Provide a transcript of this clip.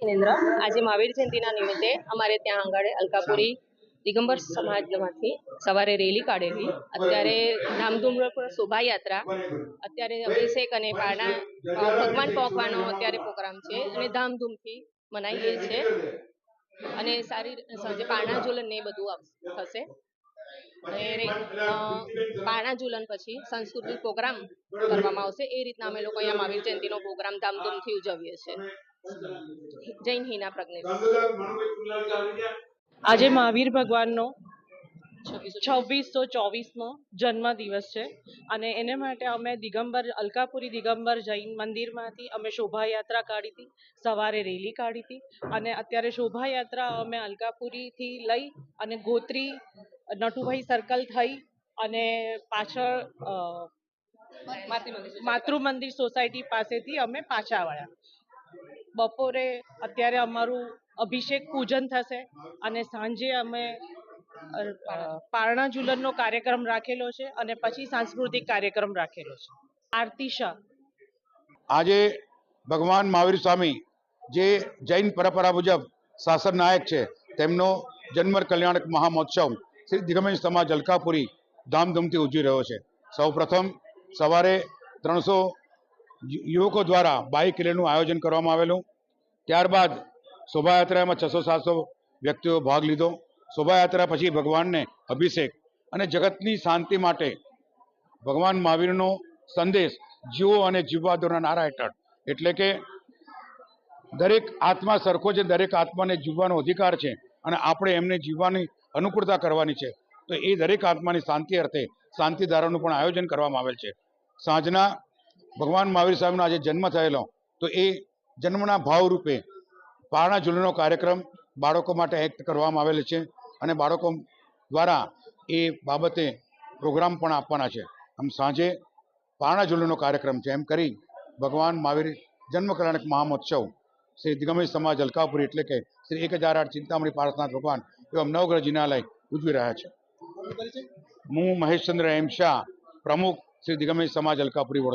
જિનેન્દ્ર આજે મહાવીર જયંતિના નિમિત્તે અમારે ત્યાં આગળ અલકાપુરી દિગંબર સમાજમાંથી સવારે રેલી કાઢેલી. અત્યારે ધામધૂમ શોભાયાત્રા, અત્યારે અભિષેક અને પારણા ભગવાન પહોંચવાનો અત્યારે પ્રોગ્રામ છે અને ધામધૂમથી મનાવીએ છે. અને સારી સાંજે પારણા ઝુલન ને બધું થશે. અને પારણા ઝુલન પછી સાંસ્કૃતિક પ્રોગ્રામ કરવામાં આવશે. એ રીતના અમે લોકો અહીંયા મહાવીર જયંતિનો પ્રોગ્રામ ધામધૂમથી ઉજવીએ છીએ. જૈન હિના પ્રજ્ઞેશ આજે મહાવીર ભગવાનનો છવ્વીસો ચોવીસમો જન્મ દિવસ છે. અને એને માટે અમે દિગંબર અલકાપુરી દિગંબર જૈન મંદિરમાંથી અમે શોભાયાત્રા કાઢી હતી. સવારે રેલી કાઢી હતી. અને અત્યારે શોભાયાત્રા અમે અલકાપુરીથી લઈ અને ગોત્રી નટુભાઈ સર્કલ થઈ અને પાછળ માતૃ મંદિર સોસાયટી પાસેથી અમે પાછા વળ્યા બપોરે અત્યારે અમારું અભિષેક પૂજન થશે અને સાંજે અમે પારણા ઝુલનનો કાર્યક્રમ રાખેલો છે અને પછી સાંસ્કૃતિક કાર્યક્રમ રાખેલો છે. આરતી શાહ. આજે ભગવાન મહાવીર સ્વામી જે જૈન પરંપરા મુજબ શાસન નાયક છે, તેમનો જન્મ કલ્યાણક મહામહોત્સવ શ્રી દિગમેશ સમાજ અલકાપુરી ધામધૂમથી ઉજવી રહ્યો છે. સૌ પ્રથમ સવારે ત્રણસો યુવકો દ્વારા બાઇક રેલીનું આયોજન કરવામાં આવેલું. ત્યારબાદ શોભાયાત્રામાં છસો સાતસો વ્યક્તિઓ ભાગ લીધો. શોભાયાત્રા પછી ભગવાનને અભિષેક અને જગતની શાંતિ માટે ભગવાન મહાવીરનો સંદેશ જીવો અને જીવવાદોના નારા હેઠળ. એટલે કે દરેક આત્મા સરખો છે, દરેક આત્માને જીવવાનો અધિકાર છે અને આપણે એમને જીવવાની અનુકૂળતા કરવાની છે. તો એ દરેક આત્માની શાંતિ અર્થે શાંતિધારાનું પણ આયોજન કરવામાં આવેલ છે. સાંજના ભગવાન મહાવીર સાહેબનો આજે જન્મ થયેલો. તો એ જન્મના ભાવરૂપે પારણા ઝૂલનો કાર્યક્રમ બાળકો માટે એક્ટ કરવામાં આવેલ છે અને બાળકો દ્વારા એ બાબતે પ્રોગ્રામ પણ આપવાના છે. આમ સાંજે પારણા ઝૂલનો કાર્યક્રમ છે. એમ કરી ભગવાન મહાવીર જન્મ કલ્યાણક મહામહોત્સવ શ્રી દિગમય સમાજ અલકાપુરી એટલે કે શ્રી એક હજાર આઠ ચિંતામણી પાર્થનાથ ભગવાન એવા નવગ્રહ જિનાલય ઉજવી રહ્યા છે. હું મહેશચંદ્ર એમ શાહ પ્રમુખ શ્રી દિગમય સમાજ અલકાપુરી વડોદરા.